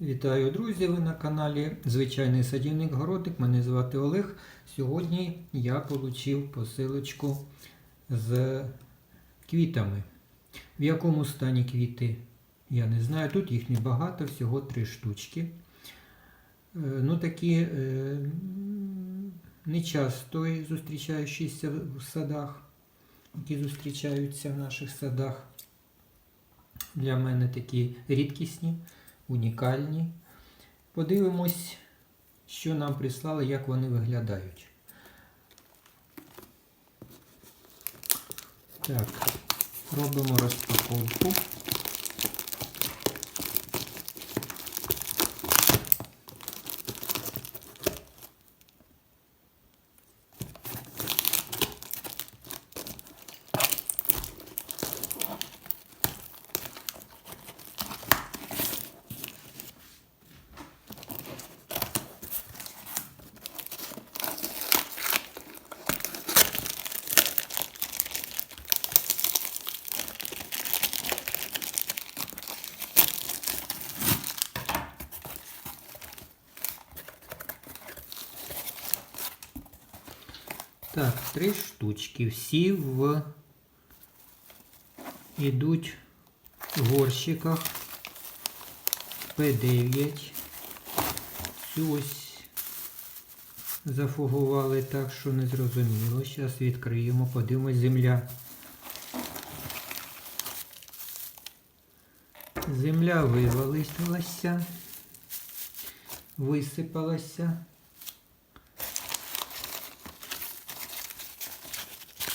Вітаю, друзі! Ви на каналі Звичайний садівник Городник. Мене звати Олег. Сьогодні я отримав посилочку з квітами. В якому стані квіти, я не знаю. Тут їх небагато, всього три штучки. Е, Ну, такі е, не часто зустрічаючіся в садах, які зустрічаються в наших садах. Для мене такі рідкісні унікальні. Подивимось, що нам прислали, як вони виглядають. Так, робимо розпаковку. Так, три штучки. Всі в ідуть в горщиках П9. Цю ось зафугували так, що не зрозуміло. Зараз відкриємо, подивимось земля. Земля вивалилася, висипалася.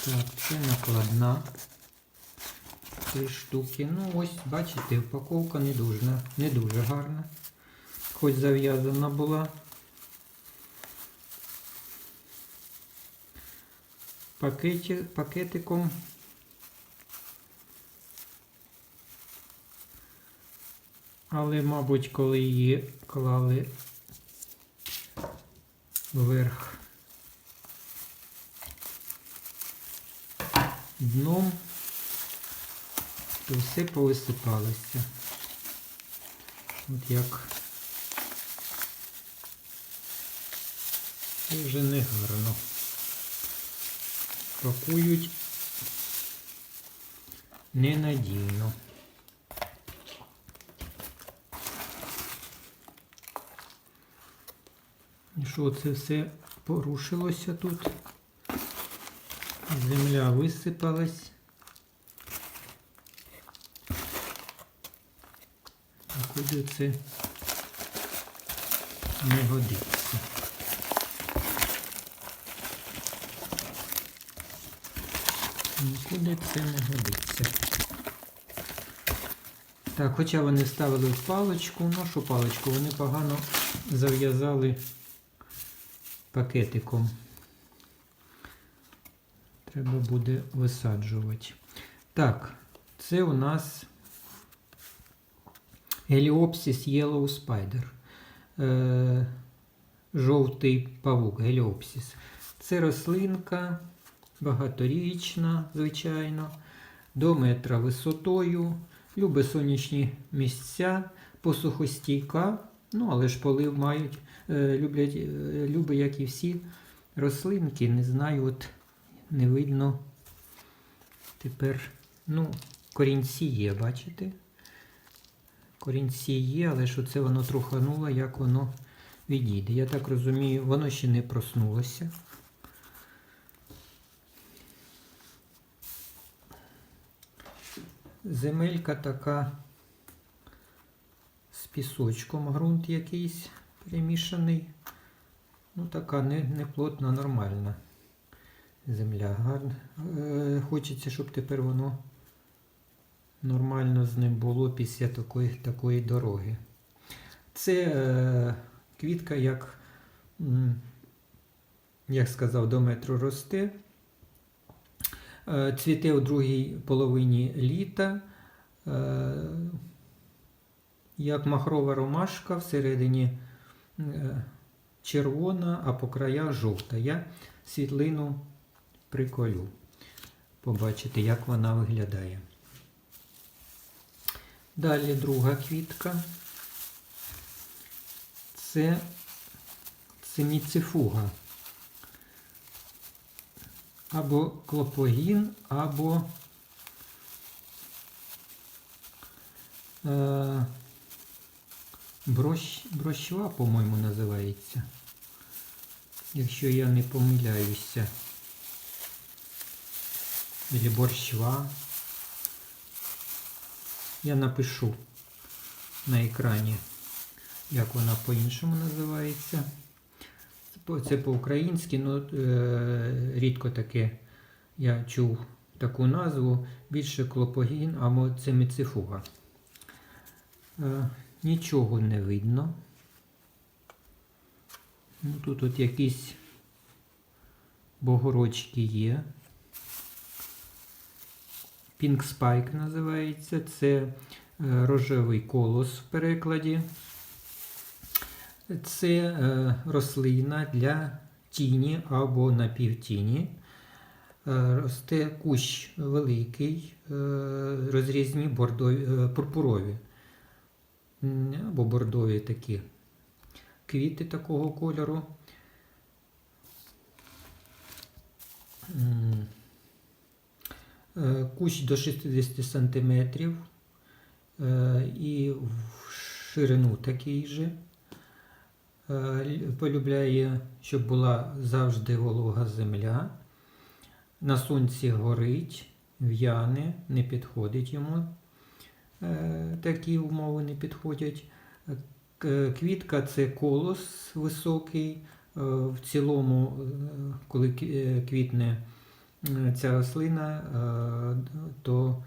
Так, це накладна. Три штуки. Ну ось, бачите, упаковка не дуже, не дуже гарна. Хоч зав'язана була. Пакеті, пакетиком. Але, мабуть, коли її клали вверх дном, то все повисипалося. От як це вже не гарно. Пакують ненадійно. І що це все порушилося тут? Земля висипалась. А куди це не годиться? Нікуди це не годиться. Так, хоча вони ставили в паличку, ну що паличку, вони погано зав'язали пакетиком. Треба буде висаджувати. Так, це у нас Геліопсис Yellow Spider. Е, жовтий павук, Геліопсис. Це рослинка багаторічна, звичайно, до метра висотою, любить сонячні місця, посухостійка, ну, але ж полив мають, е, люблять, е, любить, як і всі рослинки, не знаю, от не видно. Тепер, ну, корінці є, бачите? Корінці є, але що це воно трухануло, як воно відійде. Я так розумію, воно ще не проснулося. Земелька така з пісочком, ґрунт якийсь перемішаний. Ну, така не, не нормальна земля. Гарна. Е, хочеться, щоб тепер воно нормально з ним було після такої, такої дороги. Це е, квітка, як, як сказав, до метру росте. Е, Цвіте у другій половині літа. Е, Як махрова ромашка всередині червона, а по краях жовта. Я світлину приколю. Побачите, як вона виглядає. Далі друга квітка. Це семіцифуга. Або клопогін, або е, брош, брощва, по-моєму, називається. Якщо я не помиляюся. Или борщва. Я напишу на екрані, як вона по-іншому називається. Це по- Це по-українськи, ну е, рідко таке я чув таку назву. Більше клопогін або цеміцифуга. Е, нічого не видно. Ну, тут от якісь богорочки є. Pink Spike називається. Це е, рожевий колос в перекладі. Це е, рослина для тіні або напівтіні. Е, Росте кущ великий, розрізні бордові, пурпурові або бордові такі квіти такого кольору. Е, Кущ до 60 см і в ширину такий же. Е, Полюбляє, щоб була завжди волога земля. На сонці горить, в'яне, не підходить йому. Е, Такі умови не підходять. Е, Квітка це колос високий. Е, В цілому, е, коли е, квітне е, ця рослина, е, то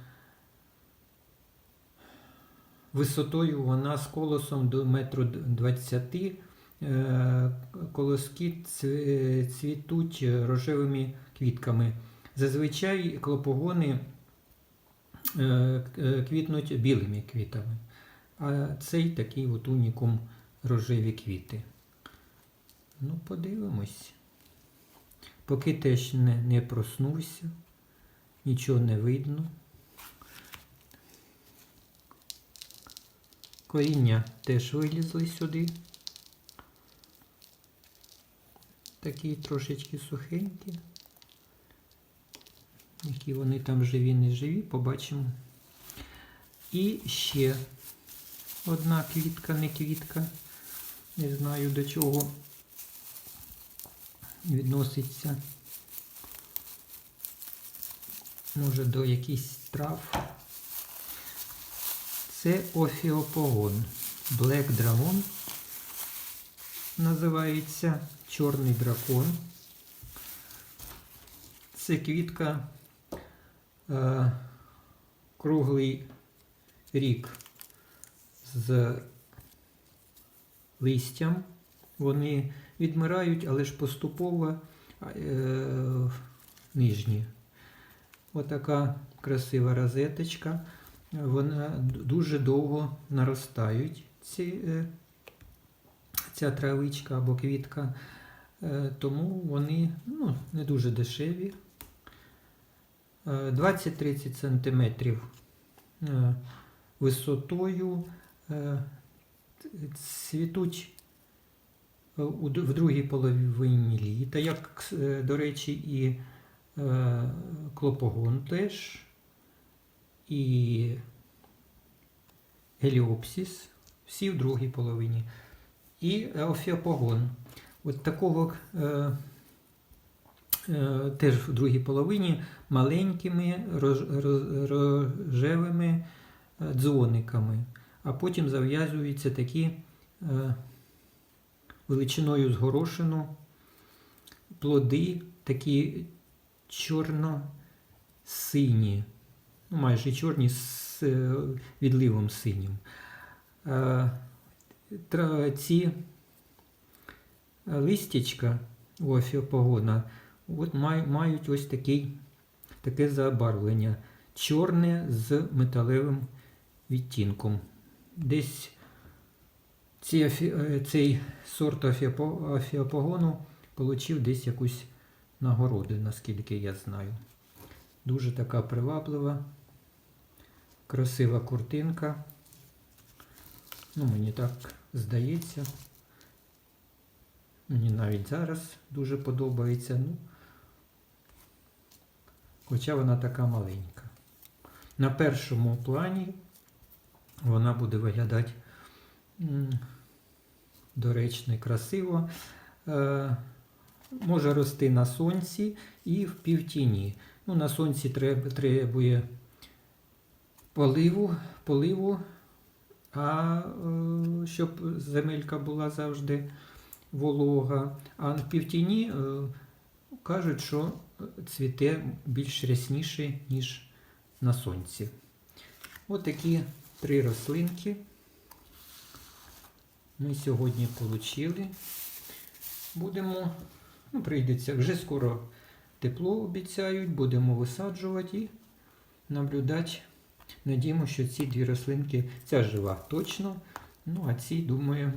висотою вона з колосом до метру двадцяти. Е, Колоски цвітуть рожевими квітками. Зазвичай клопогони е, квітнуть білими квітами. А цей такий от унікум рожеві квіти. Ну, подивимось. Поки теж не, не проснувся, нічого не видно. Коріння теж вилізли сюди. Такі трошечки сухенькі. Які вони там живі, не живі, побачимо. І ще одна квітка, не квітка. Не знаю до чого відноситься. Може до якихось трав. Це офіопогон. Black Dragon називається Чорний дракон. Це квітка е, круглий рік з листям. Вони відмирають, але ж поступово е, нижні. Отака красива розеточка. Вона дуже довго наростають ці, е, ця травичка або квітка, Е, тому вони ну, не дуже дешеві. Е, 20-30 см е, висотою. Е, Цвітуть в другій половині літа, як, е, до речі, і е, клопогон теж, і геліопсис, всі в другій половині, і офіопогон. От такого е, е, теж в другій половині маленькими рож- роз- рожевими е, дзвониками, а потім зав'язуються такі е, величиною з горошину плоди, такі чорно-сині, ну, майже чорні з е, відливом синім. Е, Ці листячка у офіопогона от мають ось такий, таке забарвлення. Чорне з металевим відтінком. Десь ці, е, цей сорт офіопогону отримав десь якусь нагороду, наскільки я знаю. Дуже така приваблива, красива куртинка. Ну, мені так здається. Мені навіть зараз дуже подобається. Ну, хоча вона така маленька. На першому плані вона буде виглядати доречно і красиво. Е, може рости на сонці і в півтіні. Ну, на сонці требує поливу, поливу, а е, щоб земелька була завжди волога. А в півтіні е, кажуть, що цвіте більш рясніше, ніж на сонці. Ось такі три рослинки ми сьогодні отримали. Будемо, ну, прийдеться, вже скоро тепло обіцяють, будемо висаджувати і наблюдати. Надіємо, що ці дві рослинки, ця жива точно, ну а ці, думаю,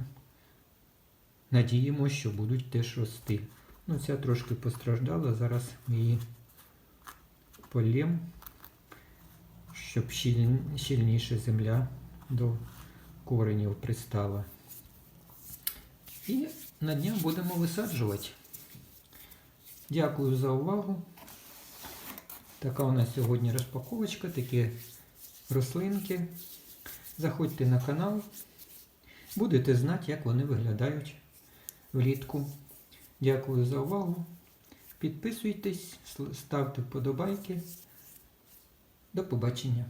надіємо, що будуть теж рости. Ну, ця трошки постраждала, зараз ми її полєм, щоб щіль- щільніше земля до коренів пристала. І на днях будемо висаджувати. Дякую за увагу. Така у нас сьогодні розпаковочка, такі рослинки. Заходьте на канал, будете знати, як вони виглядають влітку. Дякую за увагу. Підписуйтесь, ставте вподобайки. До побачення.